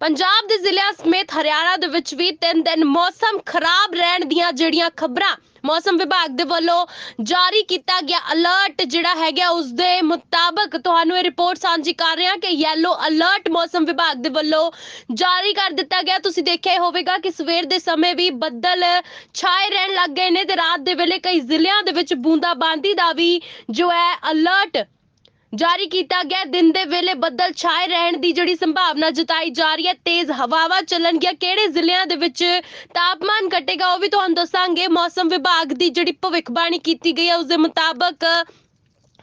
ਪੰਜਾਬ ਦੇ ਜ਼ਿਲ੍ਹਿਆਂ ਸਮੇਤ ਹਰਿਆਣਾ ਦੇ ਵਿੱਚ ਵੀ ਤਿੰਨ ਦਿਨ ਮੌਸਮ ਖਰਾਬ ਰਹਿਣ ਦੀਆਂ ਜਿਹੜੀਆਂ ਖਬਰਾਂ ਮੌਸਮ ਵਿਭਾਗ ਦੇ ਵੱਲੋਂ ਜਾਰੀ ਕੀਤਾ ਗਿਆ ਅਲਰਟ ਜਿਹੜਾ ਹੈਗਾ ਉਸ ਦੇ ਮੁਤਾਬਕ ਤੁਹਾਨੂੰ ਇਹ ਰਿਪੋਰਟ ਸਾਂਝੀ ਕਰ ਰਹੇ ਹਾਂ ਕਿ ਯੈਲੋ ਅਲਰਟ ਮੌਸਮ ਵਿਭਾਗ ਦੇ ਵੱਲੋਂ ਜਾਰੀ ਕਰ ਦਿੱਤਾ ਗਿਆ। ਤੁਸੀਂ ਦੇਖਿਆ ਹੋਵੇਗਾ ਕਿ ਸਵੇਰ ਦੇ ਸਮੇਂ ਵੀ ਬੱਦਲ ਛਾਏ ਰਹਿਣ ਲੱਗ ਗਏ ਨੇ ਤੇ ਰਾਤ ਦੇ ਵੇਲੇ ਕਈ ਜ਼ਿਲ੍ਹਿਆਂ ਦੇ ਵਿੱਚ ਬੂੰਦਾਬਾਂਦੀ ਦਾ ਵੀ ਜੋ ਹੈ ਅਲਰਟ ਜਾਰੀ ਕੀਤਾ ਗਿਆ। ਦਿਨ ਦੇ ਵੇਲੇ ਬੱਦਲ ਛਾਏ ਰਹਿਣ ਦੀ ਜਿਹੜੀ ਸੰਭਾਵਨਾ ਜਤਾਈ ਜਾ ਰਹੀ ਹੈ, ਤੇਜ਼ ਹਵਾਵਾਂ ਚੱਲਣਗੀਆਂ। ਕਿਹੜੇ ਜ਼ਿਲ੍ਹਿਆਂ ਦੇ ਵਿੱਚ ਤਾਪਮਾਨ ਘਟੇਗਾ ਉਹ ਵੀ ਤੁਹਾਨੂੰ ਦੱਸਾਂਗੇ। ਮੌਸਮ ਵਿਭਾਗ ਦੀ ਜਿਹੜੀ ਭਵਿੱਖਬਾਣੀ ਕੀਤੀ ਗਈ ਹੈ, ਉਸ ਦੇ ਮੁਤਾਬਕ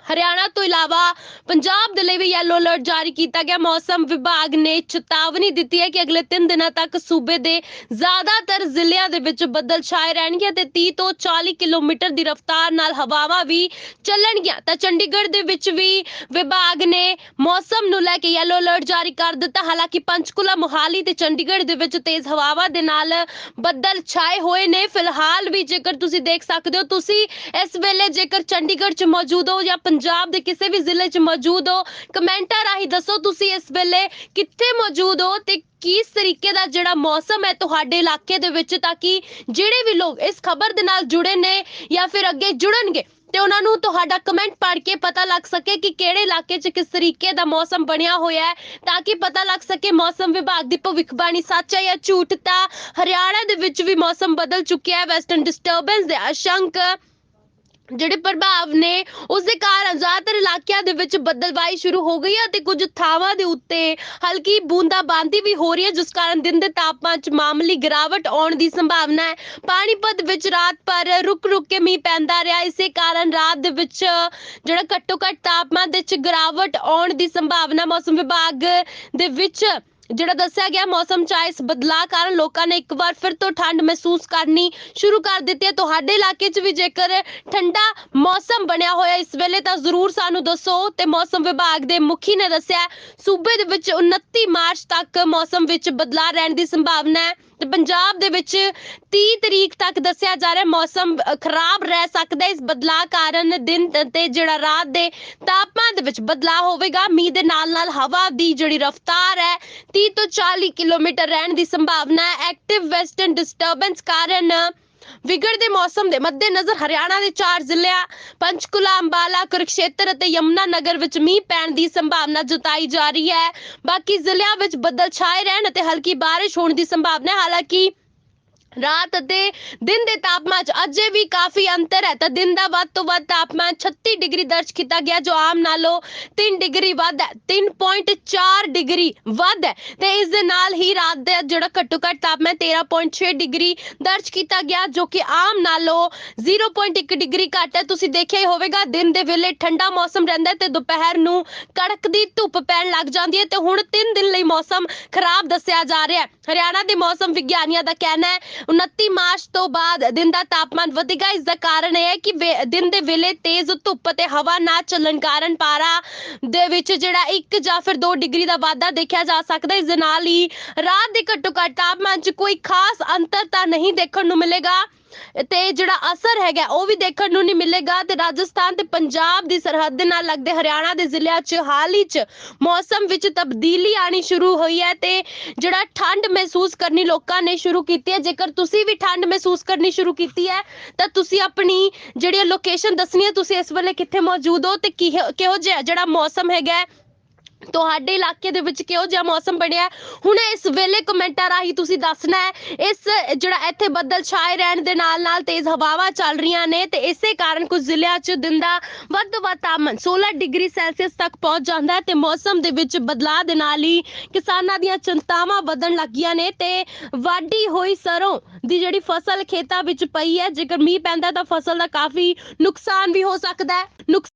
ਹਰਿਆਣਾ ਤੋਂ ਇਲਾਵਾ ਪੰਜਾਬ ਦੇ ਲਈ ਵੀ ਯੈਲੋ ਅਲਰਟ ਜਾਰੀ ਕੀਤਾ ਗਿਆ। ਮੌਸਮ ਵਿਭਾਗ ਨੇ ਚੇਤਾਵਨੀ ਦਿੱਤੀ ਹੈ ਕਿ ਅਗਲੇ 3 ਦਿਨਾਂ ਤੱਕ ਸੂਬੇ ਦੇ ਜ਼ਿਆਦਾਤਰ ਜ਼ਿਲ੍ਹਿਆਂ ਦੇ ਵਿੱਚ ਬੱਦਲ ਛਾਏ ਰਹਿਣਗੇ ਤੇ 30 ਤੋਂ 40 ਕਿਲੋਮੀਟਰ ਦੀ ਰਫ਼ਤਾਰ ਨਾਲ ਹਵਾਵਾਂ ਵੀ ਚੱਲਣਗੀਆਂ। ਤਾਂ ਚੰਡੀਗੜ੍ਹ ਦੇ ਵਿੱਚ ਵੀ ਵਿਭਾਗ ਨੇ ਮੌਸਮ ਨੂੰ ਲੈ ਕੇ ਯੈਲੋ ਅਲਰਟ ਜਾਰੀ ਕਰ ਦਿੱਤਾ। ਹਾਲਾਂਕਿ ਪੰਚਕੂਲਾ, ਮੋਹਾਲੀ ਤੇ ਚੰਡੀਗੜ੍ਹ ਦੇ ਵਿੱਚ ਤੇਜ਼ ਹਵਾਵਾਂ ਦੇ ਨਾਲ ਬੱਦਲ ਛਾਏ ਹੋਏ ਨੇ। ਫਿਲਹਾਲ ਵੀ ਜੇਕਰ ਤੁਸੀਂ ਦੇਖ ਸਕਦੇ ਹੋ, ਤੁਸੀਂ ਇਸ ਵੇਲੇ ਜੇਕਰ ਚੰਡੀਗੜ੍ਹ 'ਚ ਮੌਜੂਦ ਹੋ ਜਾਂ ਪੰਜਾਬ ਦੇ ਕਿਸੇ ਵੀ ਜ਼ਿਲ੍ਹੇ 'ਚ ਮੌਜੂਦ ਹੋ, ਕਮੈਂਟਾਂ ਰਾਹੀਂ ਦੱਸੋ ਤੁਸੀਂ ਇਸ ਵੇਲੇ ਕਿੱਥੇ ਮੌਜੂਦ ਹੋ ਤੇ ਕਿਸ ਤਰੀਕੇ ਦਾ ਜਿਹੜਾ ਮੌਸਮ ਹੈ ਤੁਹਾਡੇ ਇਲਾਕੇ ਦੇ ਵਿੱਚ ਤਾਂ ਕਿ ਜਿਹੜੇ ਵੀ ਲੋਕ ਇਸ ਖਬਰ ਦੇ ਨਾਲ ਜੁੜੇ ਨੇ ਜਾਂ ਫਿਰ ਅੱਗੇ ਜੁੜਨਗੇ ਤੇ ਉਹਨਾਂ ਨੂੰ ਤੁਹਾਡਾ ਕਮੈਂਟ ਪੜ੍ਹ ਕੇ ਪਤਾ ਲੱਗ ਸਕੇ ਕਿ ਕਿਹੜੇ ਇਲਾਕੇ 'ਚ ਕਿਸ ਤਰੀਕੇ ਦਾ ਮੌਸਮ ਬਣਿਆ ਹੋਇਆ ਹੈ, ਤਾਂ ਕਿ ਪਤਾ ਲੱਗ ਸਕੇ ਮੌਸਮ ਵਿਭਾਗ ਦੀ ਭਵਿੱਖਬਾਣੀ ਸੱਚ ਹੈ ਜਾਂ ਝੂਠ ਤਾਂ ਹਰਿਆਣਾ ਦੇ ਵਿੱਚ ਵੀ ਮੌਸਮ ਬਦਲ ਚੁੱਕਿਆ ਹੈ, ਵੈਸਟਰਨ ਡਿਸਟਰਬੈਂਸ ਦੇ ਅਸ਼ੰਕ ਜਿਹੜੇ ਪ੍ਰਭਾਵ ਨੇ ਉਸ ਦੇ ਕਾਰਨ ਜ਼ਿਆਦਾਤਰ ਇਲਾਕਿਆਂ ਦੇ ਵਿੱਚ ਬੱਦਲਬਾਈ ਸ਼ੁਰੂ ਹੋ ਗਈ ਹੈ ਤੇ ਕੁਝ ਥਾਵਾਂ ਦੇ ਉੱਤੇ ਹਲਕੀ ਬੂੰਦਾਬਾਂਦੀ ਵੀ ਹੋ ਰਹੀ ਹੈ, ਜਿਸ ਕਾਰਨ ਦਿਨ ਦੇ ਤਾਪਮਾਨ 'ਚ ਮਾਮੂਲੀ ਗਿਰਾਵਟ ਆਉਣ ਦੀ ਸੰਭਾਵਨਾ ਹੈ। ਪਾਣੀਪਤ ਵਿੱਚ ਰਾਤ ਪਰ ਰੁਕ ਰੁਕ ਕੇ ਮੀਂਹ ਪੈਂਦਾ ਰਿਹਾ, ਇਸੇ ਕਾਰਨ ਰਾਤ ਦੇ ਵਿੱਚ ਜਿਹੜਾ ਘੱਟੋ ਘੱਟ ਤਾਪਮਾਨ ਦੇ ਵਿੱਚ ਗਿਰਾਵਟ ਆਉਣ ਦੀ ਸੰਭਾਵਨਾ ਮੌਸਮ ਵਿਭਾਗ ਦੇ ਵਿੱਚ ਜਿਹੜਾ ਦੱਸਿਆ ਗਿਆ ਮੌਸਮ ਚ ਆਏ ਇਸ ਬਦਲਾਅ ਕਾਰਨ ਲੋਕਾਂ ਨੇ ਇੱਕ ਵਾਰ ਫਿਰ ਤੋਂ ਠੰਡ ਮਹਿਸੂਸ ਕਰਨੀ ਸ਼ੁਰੂ ਕਰ ਦਿੱਤੀ ਹੈ। ਤੁਹਾਡੇ ਇਲਾਕੇ 'ਚ ਵੀ ਜੇਕਰ ਠੰਡਾ ਮੌਸਮ ਬਣਿਆ ਹੋਇਆ ਇਸ ਵੇਲੇ ਤਾਂ ਜ਼ਰੂਰ ਸਾਨੂੰ ਦੱਸੋ ਤੇ ਮੌਸਮ ਵਿਭਾਗ ਦੇ ਮੁਖੀ ਨੇ ਦੱਸਿਆ ਸੂਬੇ ਦੇ ਵਿੱਚ 29 ਮਾਰਚ ਤੱਕ ਮੌਸਮ ਵਿੱਚ ਬਦਲਾਅ ਰਹਿਣ ਦੀ ਸੰਭਾਵਨਾ ਹੈ। ਤੇ ਪੰਜਾਬ ਦੇ ਵਿੱਚ 30 ਤਰੀਕ ਤੱਕ ਦੱਸਿਆ ਜਾ ਰਿਹਾ ਮੌਸਮ ਖਰਾਬ ਰਹਿ ਸਕਦਾ ਇਸ ਬਦਲਾਅ ਕਾਰਨ ਦਿਨ ਤ- ਤੇ ਜਿਹੜਾ ਰਾਤ ਦੇ ਤਾਪਮਾਨ ਦੇ ਵਿੱਚ ਬਦਲਾਅ ਹੋਵੇਗਾ। ਮੀਂਹ ਦੇ ਨਾਲ ਨਾਲ ਹਵਾ ਦੀ ਜਿਹੜੀ ਰਫ਼ਤਾਰ ਹੈ 30 ਤੋਂ 40 ਕਿਲੋਮੀਟਰ ਰਹਿਣ ਦੀ ਸੰਭਾਵਨਾ ਹੈ। ਐਕਟਿਵ ਵੈਸਟਰਨ ਡਿਸਟਰਬੈਂਸ ਕਾਰਨ ਵਿਗੜਦੇ ਮੌਸਮ ਦੇ ਮੱਦੇਨਜ਼ਰ ਹਰਿਆਣਾ ਦੇ ਚਾਰ ਜ਼ਿਲ੍ਹਿਆਂ, ਪੰਚਕੁਲਾ, ਅੰਬਾਲਾ, ਕੁਰਕਸ਼ੇਤਰ ਅਤੇ ਯਮੁਨਾ ਨਗਰ ਵਿੱਚ ਮੀਂਹ ਪੈਣ ਦੀ ਸੰਭਾਵਨਾ ਜਤਾਈ ਜਾ ਰਹੀ ਹੈ। ਬਾਕੀ ਜ਼ਿਲ੍ਹਿਆਂ ਵਿੱਚ ਬੱਦਲ ਛਾਏ ਰਹਿਣ ਅਤੇ ਹਲਕੀ ਬਾਰਿਸ਼ ਹੋਣ ਦੀ ਸੰਭਾਵਨਾ ਹੈ। ਹਾਲਾਂਕਿ ਰਾਤ ਅਤੇ ਦਿਨ ਦੇ ਤਾਪਮਾਨ 'ਚ ਅਜੇ ਵੀ ਕਾਫੀ ਅੰਤਰ ਹੈ। ਤਾਂ ਦਿਨ ਦਾ ਵੱਧ ਤੋਂ ਵੱਧ ਤਾਪਮਾਨ 36 ਡਿਗਰੀ ਦਰਜ ਕੀਤਾ ਗਿਆ, ਜੋ ਆਮ ਨਾਲੋਂ 3 ਡਿਗਰੀ ਵੱਧ ਹੈ। 3.4 ਡਿਗਰੀ ਵੱਧ ਹੈ। ਤੇ ਇਸ ਦੇ ਨਾਲ ਹੀ ਰਾਤ ਦਾ ਜਿਹੜਾ ਘੱਟੋ ਘੱਟ ਤਾਪਮਾਨ 13.6 ਡਿਗਰੀ ਦਰਜ ਕੀਤਾ ਗਿਆ, ਜੋ ਕਿ ਆਮ ਨਾਲੋਂ 0.1 ਡਿਗਰੀ ਘੱਟ ਹੈ। ਤੁਸੀਂ ਦੇਖਿਆ ਹੀ ਹੋਵੇਗਾ, ਦਿਨ ਦੇ ਵੇਲੇ ਠੰਡਾ ਮੌਸਮ ਰਹਿੰਦਾ ਤੇ ਦੁਪਹਿਰ ਨੂੰ ਕੜਕਦੀ ਧੁੱਪ ਪੈਣ ਲੱਗ ਜਾਂਦੀ ਹੈ। ਤੇ ਹੁਣ 3 ਦਿਨ ਲਈ ਮੌਸਮ ਖਰਾਬ ਦੱਸਿਆ ਜਾ ਰਿਹਾ ਹੈ। ਹਰਿਆਣਾ ਦੇ ਮੌਸਮ ਵਿਗਿਆਨੀਆਂ ਦਾ ਕਹਿਣਾ ਹੈ 29 ਮਾਰਚ ਤੋਂ ਬਾਅਦ ਦਿਨ ਦਾ ਤਾਪਮਾਨ ਵਧੇਗਾ ਇਸ ਦਾ ਕਾਰਨ ਇਹ ਹੈ ਕਿ ਦਿਨ ਦੇ ਵੇਲੇ ਤੇਜ਼ ਧੁੱਪ ਤੇ ਹਵਾ ਨਾ ਚੱਲਣ ਕਾਰਨ ਪਾਰਾ ਦੇ ਵਿੱਚ ਜਿਹੜਾ 1 ਜਾਂ ਫਿਰ 2 ਡਿਗਰੀ ਦਾ ਵਾਧਾ ਦੇਖਿਆ ਜਾ ਸਕਦਾ ਹੈ। ਇਸ ਦੇ ਨਾਲ ਹੀ ਰਾਤ ਦੇ ਘੱਟੋ ਘੱਟ ਤਾਪਮਾਨ 'ਚ ਕੋਈ ਖਾਸ ਅੰਤਰ ਤਾਂ ਨਹੀਂ ਦੇਖਣ ਨੂੰ ਮਿਲੇਗਾ ਤੇ ਜਿਹੜਾ ਅਸਰ ਹੈਗਾ, ਉਹ ਵੀ ਦੇਖਣ ਨੂੰ ਨਹੀਂ ਮਿਲੇਗਾ। ਤੇ ਰਾਜਸਥਾਨ ਤੇ ਪੰਜਾਬ ਦੀ ਸਰਹੱਦ ਦੇ ਨਾਲ ਲੱਗਦੇ ਹਰਿਆਣਾ ਦੇ ਜ਼ਿਲ੍ਹਿਆਂ 'ਚ, ਹਾਲ ਹੀ 'ਚ ਮੌਸਮ ਵਿੱਚ ਤਬਦੀਲੀ ਆਣੀ ਸ਼ੁਰੂ ਹੋਈ ਹੈ ਤੇ ਜਿਹੜਾ ਠੰਡ ਮਹਿਸੂਸ ਕਰਨੀ ਲੋਕਾਂ ਨੇ ਸ਼ੁਰੂ ਕੀਤੀ ਹੈ। ਜੇਕਰ ਤੁਸੀਂ ਵੀ ਠੰਡ ਮਹਿਸੂਸ ਕਰਨੀ ਸ਼ੁਰੂ ਕੀਤੀ ਹੈ, ਤਾਂ ਤੁਸੀਂ ਆਪਣੀ ਜਿਹੜੀ ਲੋਕੇਸ਼ਨ ਦੱਸਣੀ ਹੈ, ਤੁਸੀਂ ਇਸ ਵੇਲੇ ਕਿੱਥੇ ਮੌਜੂਦ ਹੋ ਤੇ ਕਿਹੋ ਕਿਹੋ ਜਿਹਾ ਜਿਹੜਾ ਮੌਸਮ ਹੈਗਾ ਤੁਹਾਡੇ ਇਲਾਕੇ ਦੇ ਵਿੱਚ ਕਿਹੋ ਜਿਹਾ ਮੌਸਮ ਬਣਿਆ? ਹੁਣ ਇਸ ਵੇਲੇ ਕਮੈਂਟਾਂ ਰਾਹੀਂ ਤੁਸੀਂ ਦੱਸਣਾ ਹੈ, ਇਸ ਜਿਹੜਾ ਇੱਥੇ ਬੱਦਲ ਛਾਏ ਰਹਿਣ ਦੇ ਨਾਲ ਨਾਲ ਤੇਜ਼ ਹਵਾਵਾਂ ਚੱਲ ਰਹੀਆਂ ਨੇ ਤੇ ਇਸੇ ਕਾਰਨ ਕੁਝ ਜ਼ਿਲ੍ਹਿਆਂ 'ਚ ਦਿਨ ਦਾ ਵੱਧ ਤੋਂ ਵੱਧ ਤਾਪਮਾਨ 16 ਡਿਗਰੀ ਸੈਲਸੀਅਸ ਤੱਕ ਪਹੁੰਚ ਜਾਂਦਾ ਹੈ ਤੇ ਮੌਸਮ ਦੇ ਵਿੱਚ ਬਦਲਾਅ ਦੇ ਨਾਲ ਹੀ ਕਿਸਾਨਾਂ ਦੀਆਂ ਚਿੰਤਾਵਾਂ ਵਧਣ ਲੱਗੀਆਂ ਨੇ ਤੇ ਵਾਢੀ ਹੋਈ ਸਰੋਂ ਦੀ ਜਿਹੜੀ ਫਸਲ ਖੇਤਾਂ ਵਿੱਚ ਪਈ ਹੈ, ਜੇਕਰ ਮੀਂਹ ਪੈਂਦਾ ਤਾਂ ਫਸਲ ਦਾ ਕਾਫੀ ਨੁਕਸਾਨ ਵੀ ਹੋ ਸਕਦਾ ਹੈ।